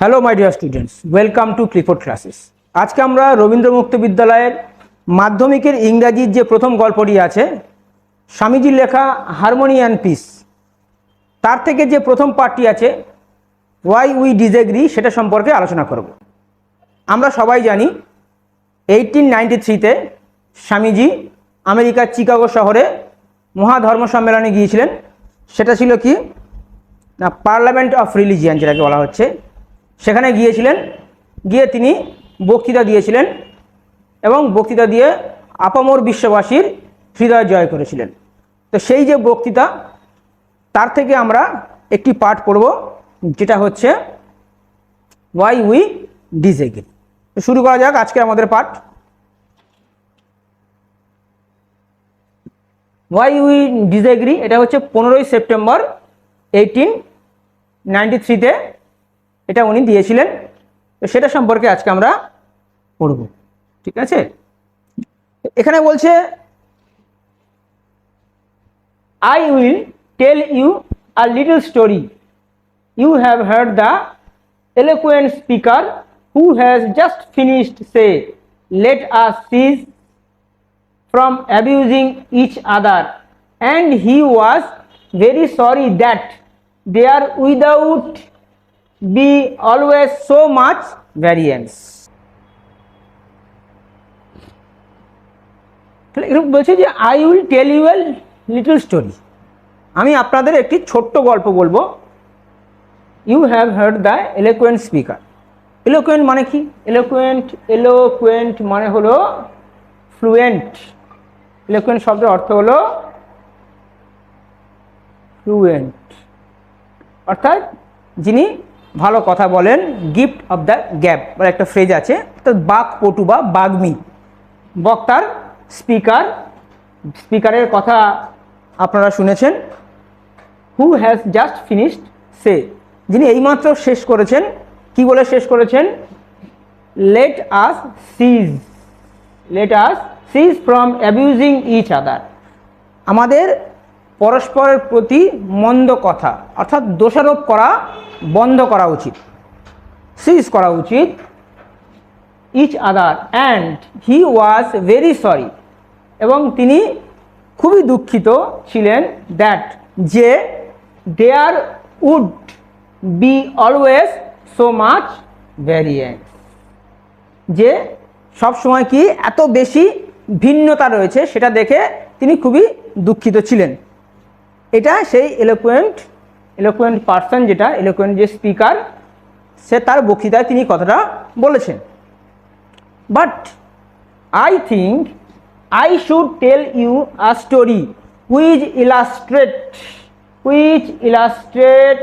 Hello my dear students welcome to Clifford classes আজকে আমরা রবীন্দ্র মুক্ত বিদ্যালয়ের মাধ্যমিকের ইংরাজির যে প্রথম গল্পটি আছে, স্বামীজির লেখা হারমোনি অ্যান্ড পিস তার থেকে যে প্রথম পার্টটি আছে ওয়াই উই ডিজেগ্রি সেটা সম্পর্কে আলোচনা করব। আমরা সবাই জানি এইটিন নাইনটি থ্রিতে স্বামীজি আমেরিকার চিকাগো শহরে মহাধর্ম সম্মেলনে গিয়েছিলেন। সেটা ছিল কি? না পার্লামেন্ট অফ রিলিজিয়ান যেটাকে বলা হচ্ছে। সেখানে গিয়েছিলেন, গিয়ে তিনি বক্তৃতা দিয়েছিলেন এবং বক্তৃতা দিয়ে আপামর বিশ্ববাসীর হৃদয় জয় করেছিলেন। তো সেই যে বক্তৃতা, তার থেকে আমরা একটি পাঠ পড়ব, যেটা হচ্ছে ওয়াই উই ডিজেগ্রি শুরু করা যাক আজকে আমাদের পাঠ। ওয়াই উই ডিজেগ্রি এটা হচ্ছে পনেরোই সেপ্টেম্বর এইটিন নাইনটি থ্রিতে এটা উনি দিয়েছিলেন। তো সেটা সম্পর্কে আজকে আমরা পড়ব। ঠিক আছে? এখানে বলছে I will tell you a little story you have heard the eloquent speaker who has just finished say let a cease from abusing each other and he was very sorry that they are without be always so much variance. এরকম বলছে যে I will tell you a little story আমি আপনাদের একটি ছোট্ট গল্প বলব। You have heard the eloquent speaker eloquent মানে কি? এলোকুয়েন্ট এলোকুয়েন্ট মানে হলো ফ্লুয়েন্ট এলোকুয়েন্ট শব্দের অর্থ হলো ফ্লুয়েন্ট অর্থাৎ যিনি ভালো কথা বলেন গিফট অফ দ্য গ্যাপ বলে একটা ফ্রেজ আছে অর্থাৎ বাক পটু বা বাগ্মি। বক্তার স্পিকার স্পিকারের কথা আপনারা শুনেছেন। Who has just finished say. যিনি এইমাত্র শেষ করেছেন, কি বলে শেষ করেছেন? Let us cease let us cease from abusing each other আমাদের পরস্পরের প্রতি মন্দ কথা, অর্থাৎ দোষারোপ করা বন্ধ করা উচিত। সিজ করা উচিত each other and he was very sorry এবং তিনি খুবই দুঃখিত ছিলেন দ্যাট যে there would be always so much variance যে সব সময় কি এত বেশি ভিন্নতা রয়েছে সেটা দেখে তিনি খুবই দুঃখিত ছিলেন। এটা সেই এলোকুয়েন্ট এলোকুয়েন্ট পার্সন যেটা এলোকুয়েন্ট যে স্পিকার সে তার বক্তৃতায় তিনি কথাটা বলেছেন। But I think I should tell you a story which illustrate which illustrate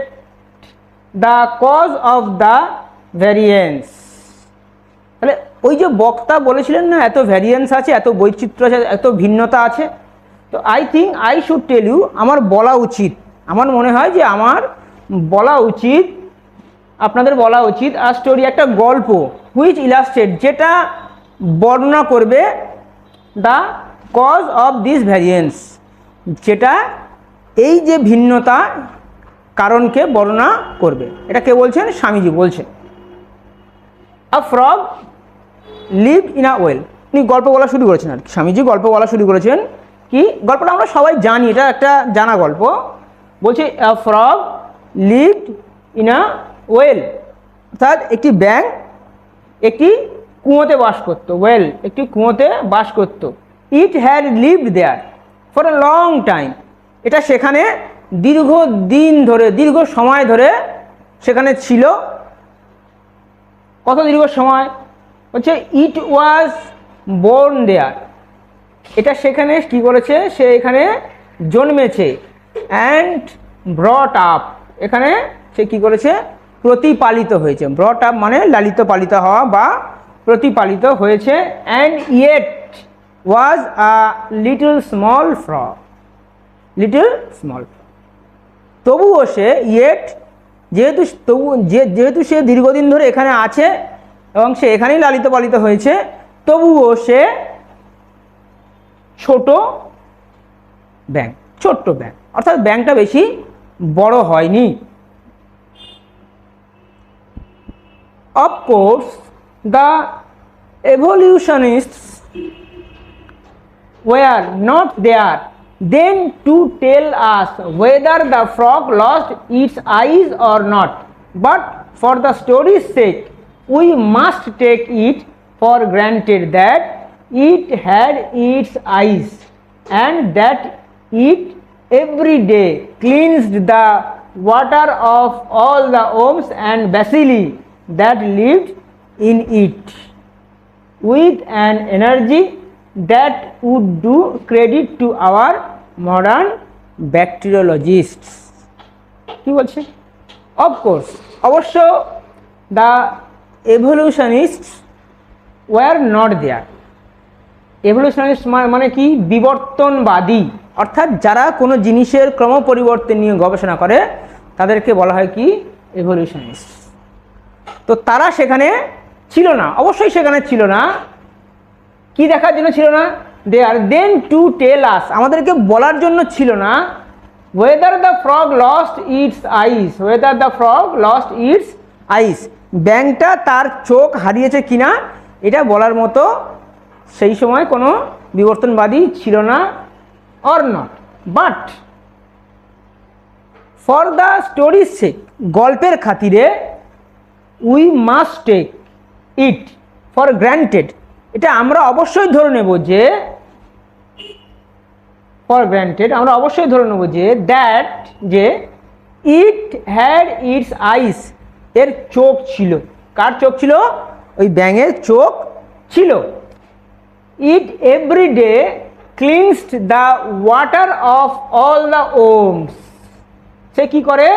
the cause of the variance তাহলে ওই যে বক্তা বলেছিলেন না, এত ভ্যারিয়েন্স আছে, এত বৈচিত্র্য আছে, এত ভিন্নতা আছে তো I think I should tell you আমার বলা উচিত। আমার মনে হয় যে আমার বলা উচিত, আপনাদের বলা উচিত আর স্টোরি একটা গল্প হুইচ ইলাস্ট্রেট যেটা বর্ণনা করবে the cause of this variance যেটা এই যে ভিন্নতা কারণকে বর্ণনা করবে। এটা কে বলছেন? স্বামীজি বলছেন। A frog live in a well উনি গল্প বলা শুরু করেছেন আর কি। স্বামীজি গল্প বলা শুরু করেছেন কি? গল্পটা আমরা সবাই জানি, এটা একটা জানা গল্প। বলছে frog live in a well অর্থাৎ একটি ব্যাং একটি কুয়োতে বাস করতো ওয়েল একটি কুয়োতে বাস করতো। It had lived there for a long time এটা সেখানে দীর্ঘ দিন ধরে, দীর্ঘ সময় ধরে সেখানে ছিল। কত দীর্ঘ সময়? হচ্ছে ইট ওয়াজ বোর্ন দেয়ার এটা সেখানে কি করেছে? সে এখানে জন্মেছে অ্যান্ড ব্রট আপ এখানে সে কি করেছে? প্রতিপালিত হয়েছে। ব্রট আপ মানে লালিত পালিত হওয়া বা প্রতিপালিত হয়েছে and yet was a little small ফ্র little small তবুও সে ইয়েট যেহেতু তবু যে, যেহেতু সে দীর্ঘদিন ধরে এখানে আছে এবং সে এখানেই লালিত পালিত হয়েছে, তবুও সে ছোট ব্যাংক ছোট্ট ব্যাংক অর্থাৎ ব্যাংকটা বেশি বড় হয়নি course, the evolutionists were not there then to tell us whether the frog lost its eyes or not. But for the story's sake, we must take it for granted that it had its eyes and that it every day cleansed the water of all the worms and bacilli that lived in it with an energy that would do credit to our modern bacteriologists কি বলছে of course অবশ্য the evolutionist were not there এভলিউশনিস্ট মানে কি? বিবর্তনবাদী। অর্থাৎ যারা কোনো জিনিসের ক্রম পরিবর্তন নিয়ে গবেষণা করে, তাদেরকে বলা হয় কি? এভলিউশনিস্ট তো তারা সেখানে ছিল না। অবশ্যই সেখানে ছিল না। কি দেখার জন্য ছিল না? দে আর দেন টু টেল আস আমাদেরকে বলার জন্য ছিল না। Whether the frog lost its eyes whether the frog lost its eyes ব্যাংকটা তার চোখ হারিয়েছে কিনা, এটা বলার মতো সেই সময় কোনো বিবর্তনবাদী ছিল না or not but for the story's sake গল্পের খাতিরে we must take it for granted এটা আমরা অবশ্যই ধরে নেব যে ফর গ্র্যান্টেড আমরা অবশ্যই ধরে নেব যে দ্যাট যে ইট হ্যাড ইটস আইস এর চোখ ছিল। কার চোখ ছিল? ওই ব্যাঙের চোখ ছিল। It every day cleansed the water of all the worms সে কি করে?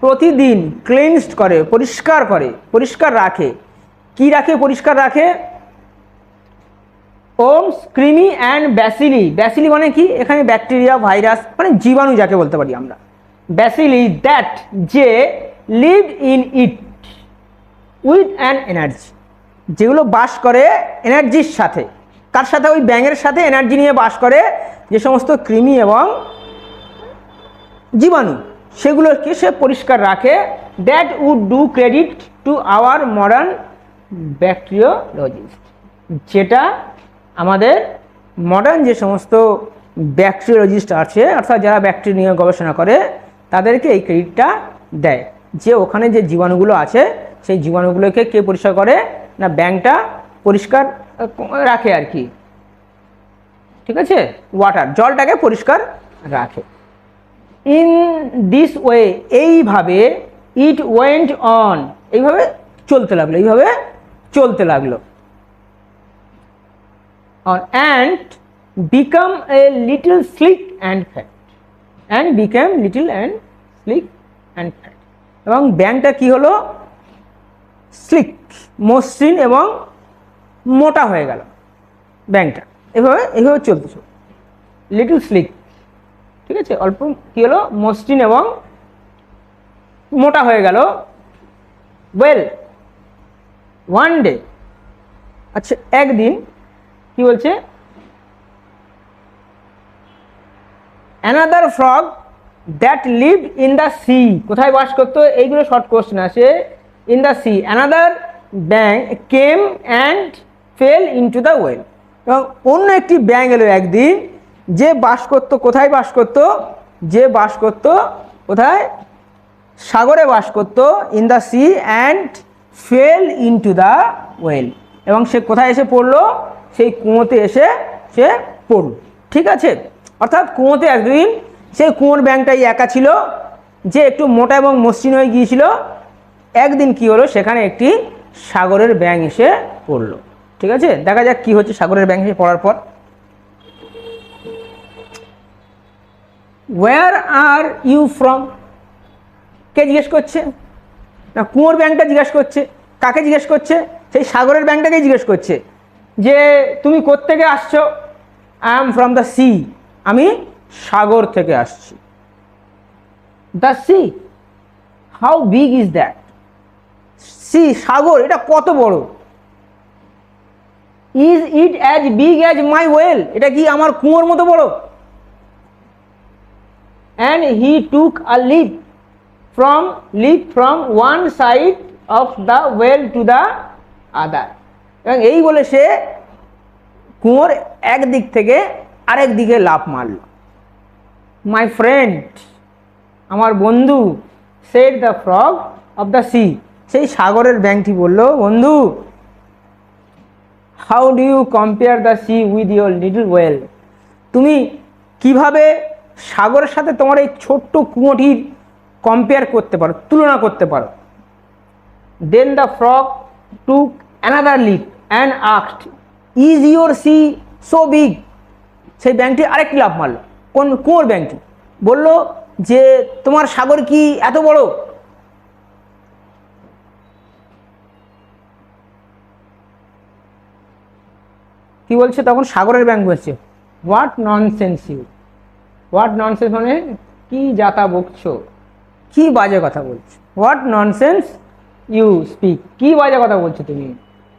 প্রতিদিন ক্লিনসড করে, পরিষ্কার করে, পরিষ্কার রাখে। কি রাখে? পরিষ্কার রাখে? Worms creamy and bacilli bacilli মানে কি? এখানে ব্যাকটেরিয়া ভাইরাস মানে জীবাণু যাকে বলতে পারি আমরা। ব্যাসিলি দ্যাট যে live in it with an energy যেগুলো বাস করে এনার্জির সাথে। কার সাথে? ওই ব্যাঙের সাথে এনার্জি নিয়ে বাস করে যে সমস্ত কৃমি এবং জীবাণু। সেগুলোকে সে পরিষ্কার রাখে। That would do credit to our modern bacteriologist যেটা আমাদের মডার্ন যে সমস্ত ব্যাকটেরিওলজিস্ট আছে, অর্থাৎ যারা ব্যাকটেরিয়া নিয়ে গবেষণা করে, তাদেরকে এই ক্রেডিটটা দেয়। যে ওখানে যে জীবাণুগুলো আছে, সেই জীবাণুগুলোকে কে পরিষ্কার করে? না, ব্যাংকটা পরিষ্কার রাখে আর কি। ঠিক আছে? ওয়াটার জলটাকে পরিষ্কার রাখে। ইন দিস ওয়ে এইভাবে ইট ওয়েন্ট অন এইভাবে চলতে লাগল, এইভাবে চলতে লাগল। And become a little sleek and fat and became little and sleek and fat এবং ব্যাংকটা কি হলো? স্লিক মসৃণ এবং মোটা হয়ে গেল ব্যাংকটা। এভাবে এভাবে চলতেছে। লিটল স্লিক ঠিক আছে? অল্প কি হলো? মসৃণ এবং মোটা হয়ে গেল। ওয়েল ওয়ান ডে আচ্ছা একদিন কি বলছে? Another frog that live in the sea কোথায় বাস করতো? এইগুলো শর্ট কোশ্চেন আছে in the sea another bang came and fell into the well এবং অন্য একটি ব্যাং এলো একদিন, যে বাস করতো কোথায় বাস করতো যে বাস করতো কোথায়? সাগরে বাস করতো in the sea and fell into the well এবং সে কোথায় এসে পড়ল? সেই কুঁয়োতে এসে সে পড়ল। ঠিক আছে? অর্থাৎ কুঁয়োতে একদিন সেই কুঁয়োর ব্যাংকটাই একা ছিল, যে একটু মোটা এবং মসৃণ হয়ে গিয়েছিল। একদিন কি হলো? সেখানে একটি সাগরের ব্যাং এসে পড়ল। ঠিক আছে? দেখা যাক কি হচ্ছে সাগরের ব্যাং এসে পড়ার পর। ওয়ার আর ইউ ফ্রম কে জিজ্ঞেস করছে? না, কুয়োর ব্যাংকটা জিজ্ঞেস করছে। কাকে জিজ্ঞেস করছে? সেই সাগরের ব্যাংকটাকে জিজ্ঞেস করছে যে, তুমি কোত্থেকে আসছো? I am from the sea আমি সাগর থেকে আসছি। The sea how big is that sea সাগর, এটা কত বড়? Is it as big as my well এটা কি আমার কুয়োর মতো বড়? And he took a leap from leap from one side of the well to the other এবং এই বলে সে কুয়োর একদিক থেকে আরেক দিকে লাফ মারল। মাই ফ্রেন্ড আমার বন্ধু said the frog of the sea সেই সাগরের ব্যাংকটি বলল, বন্ধু how do you compare the sea with your little well তুমি কীভাবে সাগরের সাথে তোমার এই ছোট্ট কুঁয়োটির কম্পেয়ার করতে পারো, তুলনা করতে পারো? Then the frog took another leap and asked is your sea so big সেই ব্যাংকটি আরেকটি লাভ মারল। কোন কুয়োর ব্যাংকটি? বলল যে, তোমার সাগর কি এত বড়? কি বলছে? তখন সাগরের ব্যাংক বলছে what nonsense you what nonsense মানে কি যাতা বকছো? কি বাজে কথা বলছো? হোয়াট ননসেন্স ইউ স্পিক কি বাজে কথা বলছো তুমি?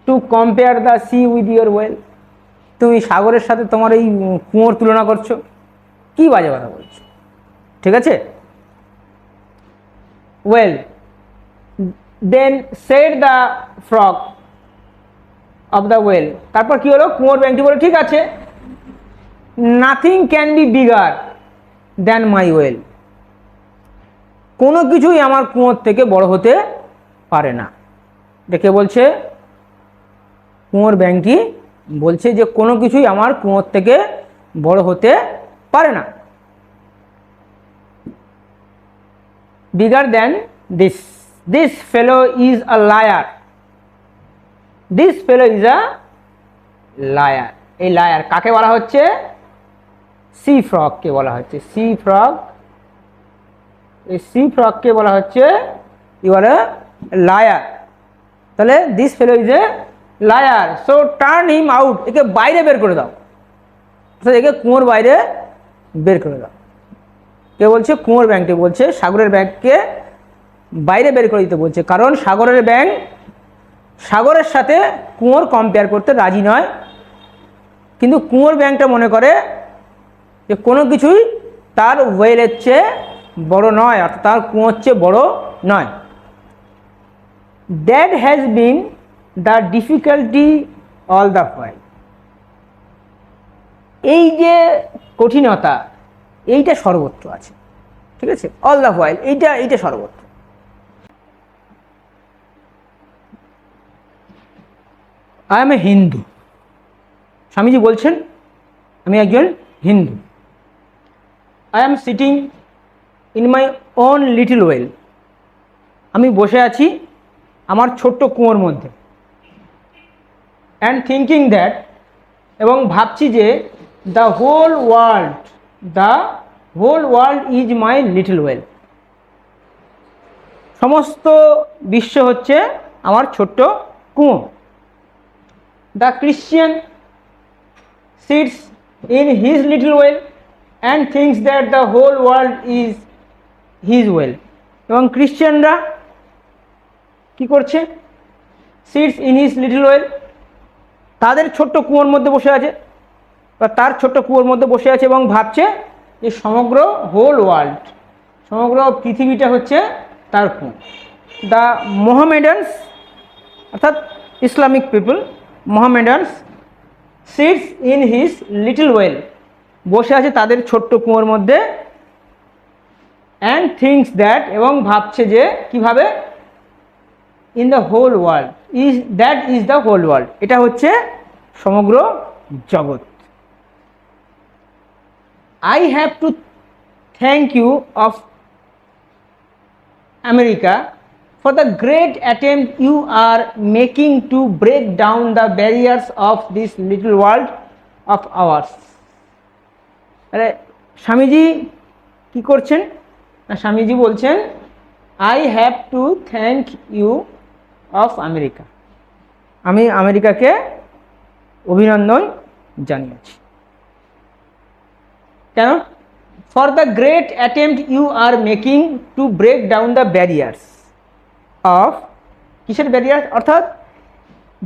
To compare the sea with your well তুমি সাগরের সাথে তোমার এই কুয়োর তুলনা করছ? কি বাজে কথা বলছো? ঠিক আছে? Well then said the frog of the well তারপর কি হলো? কুয়োর ব্যাংকটি বলে ঠিক আছে। Nothing can be bigger than my well কোনো কিছুই আমার কুয়োর থেকে বড় হতে পারে না। দেখে বলছে? কুয়োর ব্যাংকটি বলছে যে, কোনো কিছুই আমার কুয়োর থেকে বড় হতে পারে না। Bigger than this this fellow is a liar this fellow is a liar এই লায়ার কাকে বলা হচ্ছে? সি ফ্রগকে বলা হচ্ছে। সি ফ্রগ এই সি ফ্রগকে বলা হচ্ছে। ইউর এ লায়ার তাহলে this fellow is a liar so turn him out একে বাইরে বের করে দাও। অর্থাৎ একে কুয়োর বাইরে বের করে দাও। কে বলছে? কুয়োর ব্যাংকটি বলছে। সাগরের ব্যাংককে বাইরে বের করে দিতে বলছে। কারণ সাগরের ব্যাংক সাগরের সাথে কুয়োর কম্পেয়ার করতে রাজি নয়। কিন্তু কুয়োর ব্যাংকটা মনে করে যে কোনো কিছুই তার ওয়েলের চেয়ে বড় নয়, অর্থাৎ তার কুয়োর চেয়ে বড় নয়। That has been the difficulty all the while এই যে কঠিনতা, এইটা সর্বত্র আছে, ঠিক আছে? অল দ্য হোয়াইল এইটা এইটা সর্বত্র। I am a Hindu Swamiji বলছেন, আমি একজন Hindu. I am sitting in my own little well আমি বসে আছি আমার ছোট্ট কুয়োর মধ্যে। অ্যান্ড থিঙ্কিং দ্যাট এবং ভাবছি যে the whole world the whole world is my little well সমস্ত বিশ্ব হচ্ছে আমার ছোট্ট কুয়ো। The Christian sits in his little well and thinks that the whole world is his well. এবং খ্রিশ্চানরা কি করছে? Sits in his little well তাদের ছোট্ট কুয়োর মধ্যে বসে আছে। বা তার ছোট্ট কুয়োর মধ্যে বসে আছে এবং ভাবছে যে সমগ্র হোল ওয়ার্ল্ড সমগ্র পৃথিবীটা হচ্ছে তার কুয়ো। দ্য মোহামেডানস অর্থাৎ Islamic people Mohammedans sits in his little well বসে আছে তাদের ছোট্ট কুয়োর মধ্যে অ্যান্ড থিঙ্কস দ্যাট এবং ভাবছে যে কীভাবে? In the whole world is that is the whole world এটা হচ্ছে সমগ্র জগৎ. I have to thank you of America for the great attempt, you are making to break down the barriers of this little world of ours. আরে, স্বামীজি কি করছেন? না, স্বামীজি বলছেন I have to thank you of America আমি আমেরিকাকে অভিনন্দন জানিয়েছি। কেন? For the great attempt you are making to break down the barriers of কিসের ব্যারিয়ার অর্থাৎ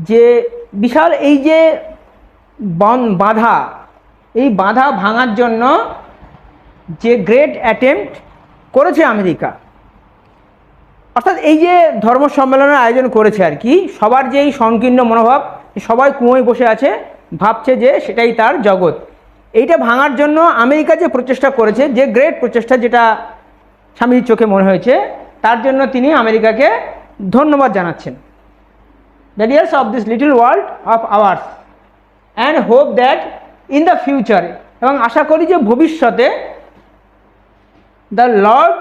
যে বিশাল এই যে বন বাধা, এই বাধা ভাঙার জন্য যে গ্রেট অ্যাটেম্পট করেছে আমেরিকা। অর্থাৎ এই যে ধর্ম সম্মেলনের আয়োজন করেছে আর কি, সবার যে এই সংকীর্ণ মনোভাব, সবাই কুঁয়োয় বসে আছে, ভাবছে যে সেটাই তার জগৎ। এইটা ভাঙার জন্য আমেরিকা যে প্রচেষ্টা করেছে, যে গ্রেট প্রচেষ্টা যেটা স্বামীর চোখে মনে হয়েছে তার জন্য তিনি আমেরিকাকে ধন্যবাদ জানাচ্ছেন। The years of this little world of ours and hope that in the future এবং আশা করি যে ভবিষ্যতে the Lord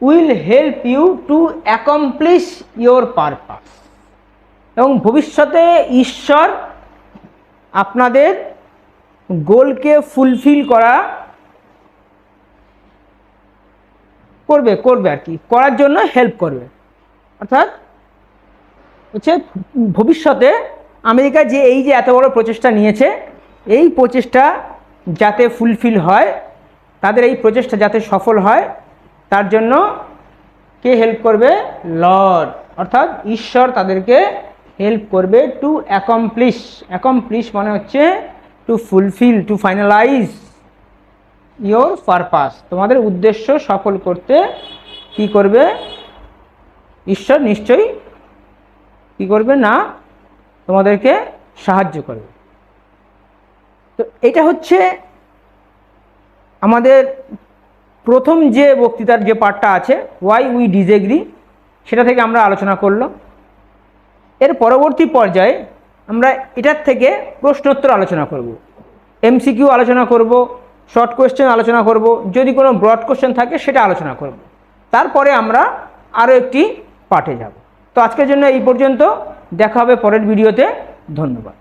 will help you to accomplish your purpose এবং ভবিষ্যতে ঈশ্বর আপনাদের গোলকে ফুলফিল করা করবে করবে আর কি। করার জন্য হেল্প করবে। অর্থাৎ হচ্ছে ভবিষ্যতে আমেরিকা যে এই যে এত বড় প্রচেষ্টা নিয়েছে, এই প্রচেষ্টা যাতে ফুলফিল হয়, তাদের এই প্রচেষ্টা যাতে সফল হয়, তার জন্য কে হেল্প করবে? লর্ড। অর্থাৎ ঈশ্বর তাদেরকে হেল্প করবে টু অ্যাকমপ্লিশ অ্যাকমপ্লিশ মানে হচ্ছে to fulfil to finalise your purpose তোমাদের উদ্দেশ্য সফল করতে কি করবে? ঈশ্বর নিশ্চয়ই কি করবে না? তোমাদেরকে সাহায্য করবে। তো এটা হচ্ছে আমাদের প্রথম যে বক্তৃতার যে পার্টটা আছে ওয়াই উই ডিজেগ্রি সেটা থেকে আমরা আলোচনা করল এর পরবর্তী পর্যায়ে আমরা এটার থেকে প্রশ্নোত্তর আলোচনা করব। এমসিকিউ আলোচনা করব। শর্ট কোয়েশ্চেন আলোচনা করব। যদি কোনো ব্রড কোয়েশ্চেন থাকে, সেটা আলোচনা করব। তারপরে আমরা আরও একটি পাঠে যাব। তো আজকের জন্য এই পর্যন্ত। দেখা হবে পরের ভিডিওতে ধন্যবাদ।